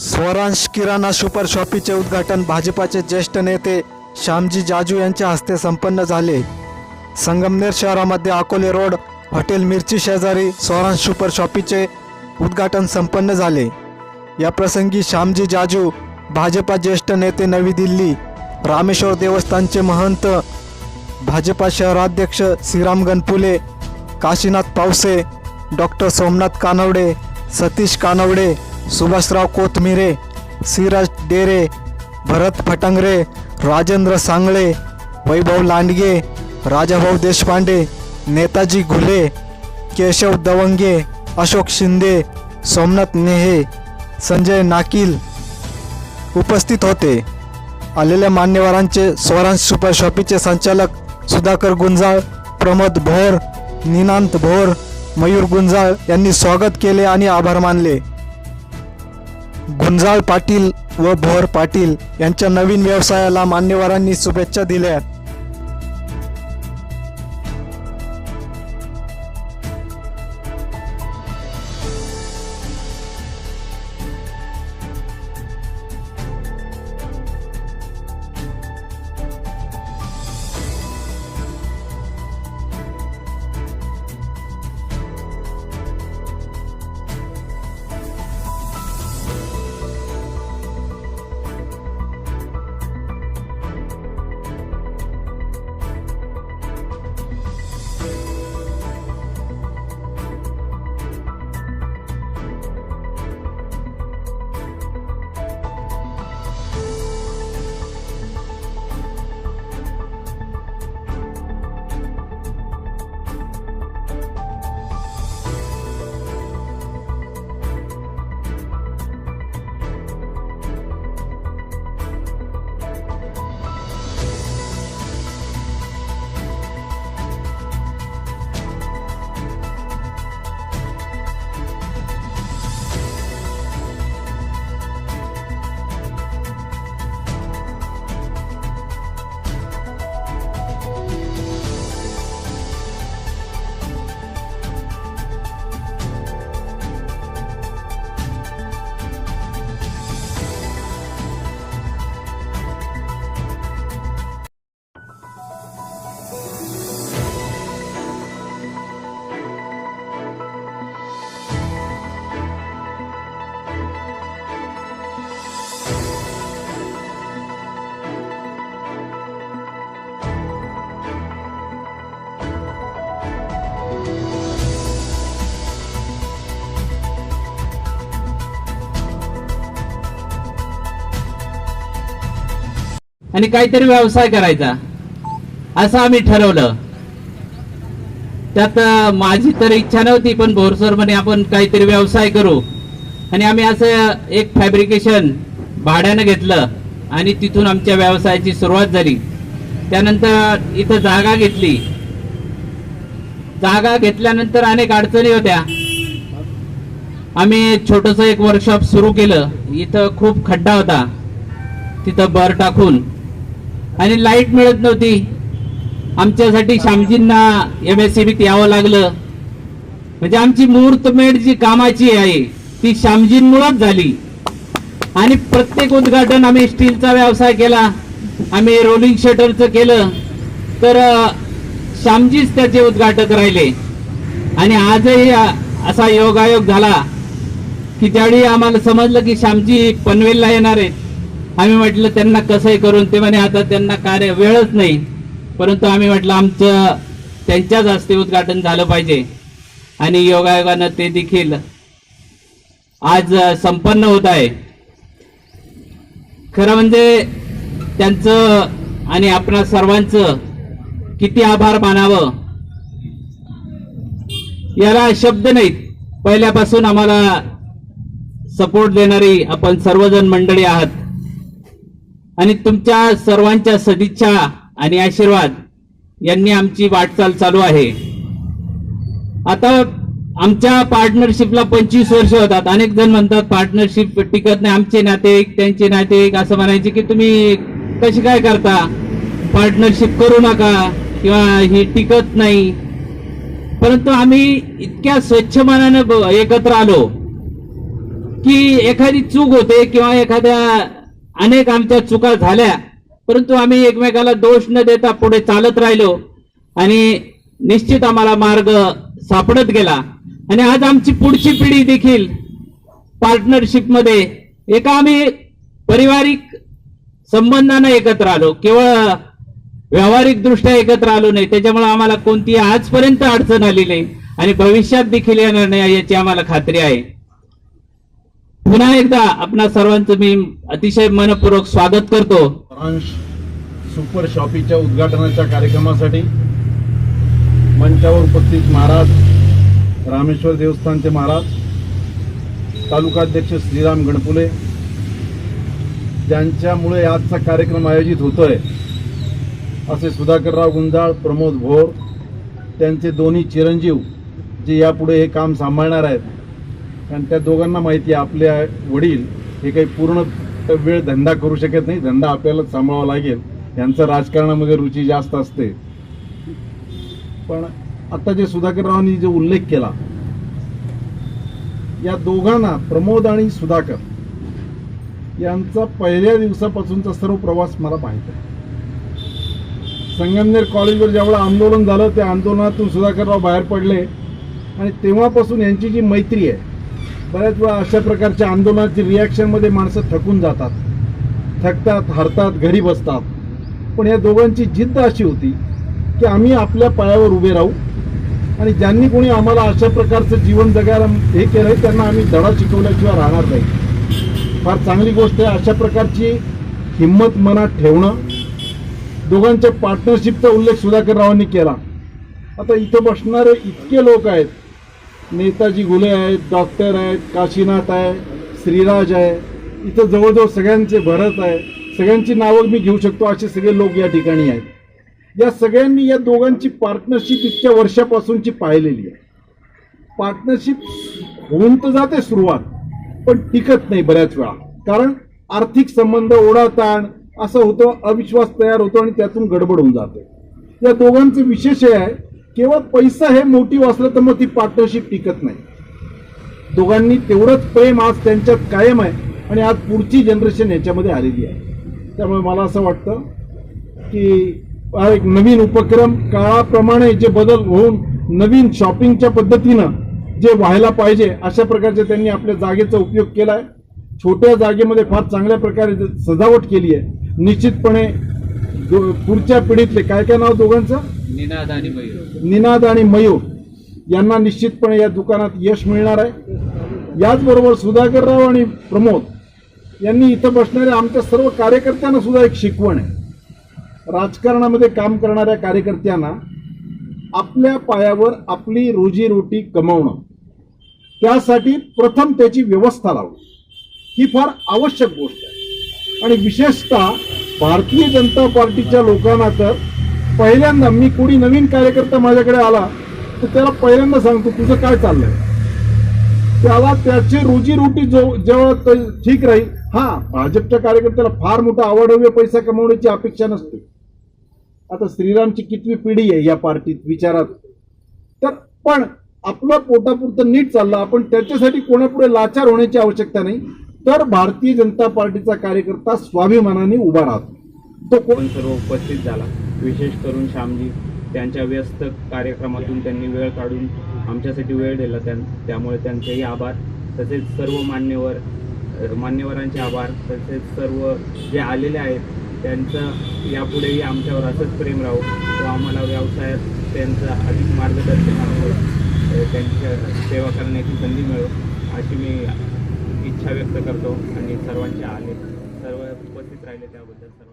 स्वरांश किराणा super शॉपीचे उद्घाटन भाजपाचे ज्येष्ठ नेते श्यामजी जाजू यांच्या हस्ते संपन्न झाले. संगमनेर शहरामध्ये अकोले रोड हॉटेल मिरची शेजारी स्वरांश सुपर शॉपीचे उद्घाटन संपन्न झाले. या प्रसंगी श्यामजी जाजू भाजपा ज्येष्ठ नेते नवी दिल्ली रामेश्वर देवस्थानचे महंत भाजपा शहराध्यक्ष श्रीराम गणपुले काशीनाथ पावसे डॉक्टर सोमनाथ कानवडे सतीश कानवडे सुभाषराव कोथमिरे सिराज डेरे भरत फटंगरे राजेंद्र सांगळे वैभव लांडगे राजाभाऊ देशपांडे नेताजी घुले केशव दवंगे अशोक शिंदे सोमनाथ नेहे संजय नाकील उपस्थित होते. आलेल्या मान्यवरांचे स्वरांश सुपर शॉपीचे संचालक सुधाकर गुंजाळ प्रमोद भोर निनांत भोर मयूर गुंजाळ यांनी स्वागत केले आणि आभार मानले. गुंजाळ पाटील व भोर पाटील यांच्या नवीन व्यवसायाला मान्यवरांनी शुभेच्छा दिल्या आणि काहीतरी व्यवसाय करायचा. असं आम्ही ठरवलं. त्यात माझी तर इच्छा नव्हती पण भोरसर म्हणे आपण काहीतरी व्यवसाय करू. आणि आम्ही असं एक फॅब्रिकेशन भाड्यानं घेतलं आणि तिथून आमच्या व्यवसायाची सुरुवात झाली. त्यानंतर इथं जागा घेतली. जागा घेतल्यानंतर अनेक अडचणी होत्या. आम्ही छोटंसं एक वर्कशॉप सुरू केलं. इथं खूप खड्डा होता. तिथं बर टाकून. आणि लाइट मिळत नव्हती. आमच्यासाठी श्यामजींना एम एस सीबीत यावं लागलं. म्हणजे आमची मुहूर्तमेढ जी कामाची आहे. ती श्यामजींमुळेच झाली. आणि प्रत्येक उद्घाटन आम्ही स्टीलचा व्यवसाय केला. आम्ही रोलिंग शटरचं केलं. तर श्यामजीच त्याचे उद्घाटक राहिले. आणि आजही असा योगायोग झाला की त्यावेळी आम्हाला समजलं की श्यामजी पनवेलला येणार आहेत. आम्ही म्हटलं त्यांना कसंही करून ते म्हणे आता त्यांना कार्य वेळच नाही. परंतु आम्ही म्हटलं आमचं त्यांच्याच हस्ते उद्घाटन झालं पाहिजे. आणि योगायोगानं ते देखील आज संपन्न होत आहे. खरं म्हणजे त्यांचं आणि आपणा सर्वांचं किती आभार मानावं? याला शब्द नाहीत. पहिल्यापासून आम्हाला सपोर्ट देणारी आपण सर्वजण मंडळी आहात. आणि तुमच्या सर्वांच्या सदिच्छा आणि आशीर्वाद यांनी आमची वाटचाल चालू आहे. आता आमच्या पार्टनरशिपला पंचवीस वर्ष होतात. अनेक जण म्हणतात पार्टनरशिप टिकत नाही. आमचे नातेवाईक त्यांचे नातेवाईक असं म्हणायचे की तुम्ही कशी काय करता? पार्टनरशिप करू नका किंवा ही टिकत नाही. परंतु आम्ही इतक्या स्वच्छ मनानं एकत्र आलो की एखादी चूक होते किंवा एखाद्या अनेक आमच्या चुका झाल्या परंतु आम्ही एकमेकाला दोष न देता पुढे चालत राहिलो आणि निश्चित आम्हाला मार्ग सापडत गेला. आणि आज आमची पुढची पिढी देखील पार्टनरशिपमध्ये एका आम्ही पारिवारिक संबंधानं एकत्र आलो केवळ व्यावहारिकदृष्ट्या एकत्र आलो नाही त्याच्यामुळे आम्हाला कोणती आजपर्यंत अडचण आली नाही आणि भविष्यात देखील येणार नाही याची आम्हाला खात्री आहे. पुन्हा एकदा आपणा सर्वांचं मी अतिशय मनपूर्वक स्वागत करतो. सुपर शॉपीच्या उद्घाटनाच्या कार्यक्रमासाठी मंचावर उपस्थित महाराज रामेश्वर देवस्थानचे महाराज तालुकाध्यक्ष श्रीराम गणपुले ज्यांच्यामुळे आजचा कार्यक्रम आयोजित होतोय असे सुधाकरराव गुंजाळ प्रमोद भोर त्यांचे दोन्ही चिरंजीव जे यापुढे हे काम सांभाळणार आहेत कारण त्या दोघांना माहिती आहे आपले वडील हे काही पूर्ण वेळ धंदा करू शकत नाही धंदा आपल्यालाच सांभाळावा लागेल. यांचं राजकारणामध्ये रुची जास्त असते. पण आता जे सुधाकररावांनी जो उल्लेख केला या दोघांना प्रमोद आणि सुधाकर यांचा पहिल्या दिवसापासूनचा सर्व प्रवास मला माहीत आहे. संगमनेर कॉलेजवर जेवढं आंदोलन झालं त्या आंदोलनातून सुधाकरराव बाहेर पडले. आणि तेव्हापासून यांची जी मैत्री आहे बऱ्याच वेळा अशा प्रकारच्या आंदोलनाची रिॲक्शनमध्ये माणसं थकून जातात. थकतात हरतात घरी बसतात. पण या दोघांची जिद्द अशी होती की आम्ही आपल्या पायावर उभे राहू आणि ज्यांनी कोणी आम्हाला अशा प्रकारचं जीवन जगायला हे केलं आहे त्यांना आम्ही धडा शिकवल्याशिवाय राहणार नाही. फार चांगली गोष्ट आहे अशा प्रकारची हिंमत मनात ठेवणं. दोघांच्या पार्टनरशिपचा उल्लेख सुधाकर रावांनी केला. आता इथं बसणारे इतके लोक आहेत नेताजी घुले आहेत डॉक्टर आहेत काशीनाथ आहे श्रीराज आहे. इथं जवळजवळ सगळ्यांचे भरत आहे. सगळ्यांची नावं मी घेऊ शकतो असे सगळे लोक या ठिकाणी आहेत. या सगळ्यांनी या दोघांची पार्टनरशिप इतक्या वर्षापासूनची पाहिलेली आहे. पार्टनरशिप होऊन तर जाते सुरुवात पण टिकत नाही बऱ्याच वेळा. कारण आर्थिक संबंध ओढाताण असं होतं अविश्वास तयार होतो आणि त्यातून गडबड होऊन जाते. या दोघांचं विशेष हे आहे केवळ पैसा हे मोटिव्ह असलं तर मग ती पार्टनरशिप टिकत नाही. दोघांनी तेवढंच प्रेम आज त्यांच्यात कायम आहे आणि आज पुढची जनरेशन याच्यामध्ये आलेली आहे. त्यामुळे मला असं वाटतं की हा एक नवीन उपक्रम काळाप्रमाणे जे बदल होऊन नवीन शॉपिंगच्या पद्धतीनं जे व्हायला पाहिजे अशा प्रकारचे त्यांनी आपल्या जागेचा उपयोग केला आहे छोट्या जागेमध्ये फार चांगल्या प्रकारे सजावट केली आहे. निश्चितपणे पुढच्या पिढीतले काय काय नाव दोघांचं? निनाद आणि मयूर. निनाद आणि मयूर यांना निश्चितपणे या दुकानात यश मिळणार आहे. याचबरोबर सुधाकरराव आणि प्रमोद यांनी इथं बसणाऱ्या आमच्या सर्व कार्यकर्त्यांना सुद्धा एक शिकवण आहे. राजकारणामध्ये काम करणाऱ्या कार्यकर्त्यांना आपल्या पायावर आपली रोजीरोटी कमवणं. त्यासाठी प्रथम त्याची व्यवस्था लावणं. ही फार आवश्यक गोष्ट आहे. आणि विशेषतः भारतीय जनता पार्टीच्या लोकांना तर पहिल्यांदा मी कोणी नवीन कार्यकर्ता माझ्याकडे आला तर त्याला पहिल्यांदा सांगतो तुझं काय चाललंय? त्याला त्याची रोजीरोटी जो जेव्हा ठीक राहील हा भाजपच्या कार्यकर्त्याला फार मोठा आवडव्य पैसा कमवण्याची अपेक्षा नसते. आता श्रीरामची कितवी पिढी आहे या पार्टीत विचारात? तर पण आपलं पोटापुरतं नीट चाललं आपण त्याच्यासाठी कोणापुढे लाचार होण्याची आवश्यकता नाही तर भारतीय जनता पार्टीचा कार्यकर्ता स्वाभिमानाने उभा राहतो. तो कोण? सर्व उपस्थित झाला. विशेष करून श्यामजी त्यांच्या व्यस्त कार्यक्रमातून त्यांनी वेळ काढून आमच्यासाठी वेळ दिला त्यां त्यामुळे त्यांचेही आभार. तसेच सर्व मान्यवर मान्यवरांचे आभार. तसेच सर्व जे आलेले आहेत त्यांचं यापुढेही आमच्यावर असंच प्रेम राहू. व आम्हाला व्यवसायात त्यांचं अधिक मार्गदर्शन त्यांच्या सेवा करण्याची संधी मिळो अशी मी इच्छा व्यक्त करतो. आणि सर्वांचे आले सर्व उपस्थित राहिले त्याबद्दल.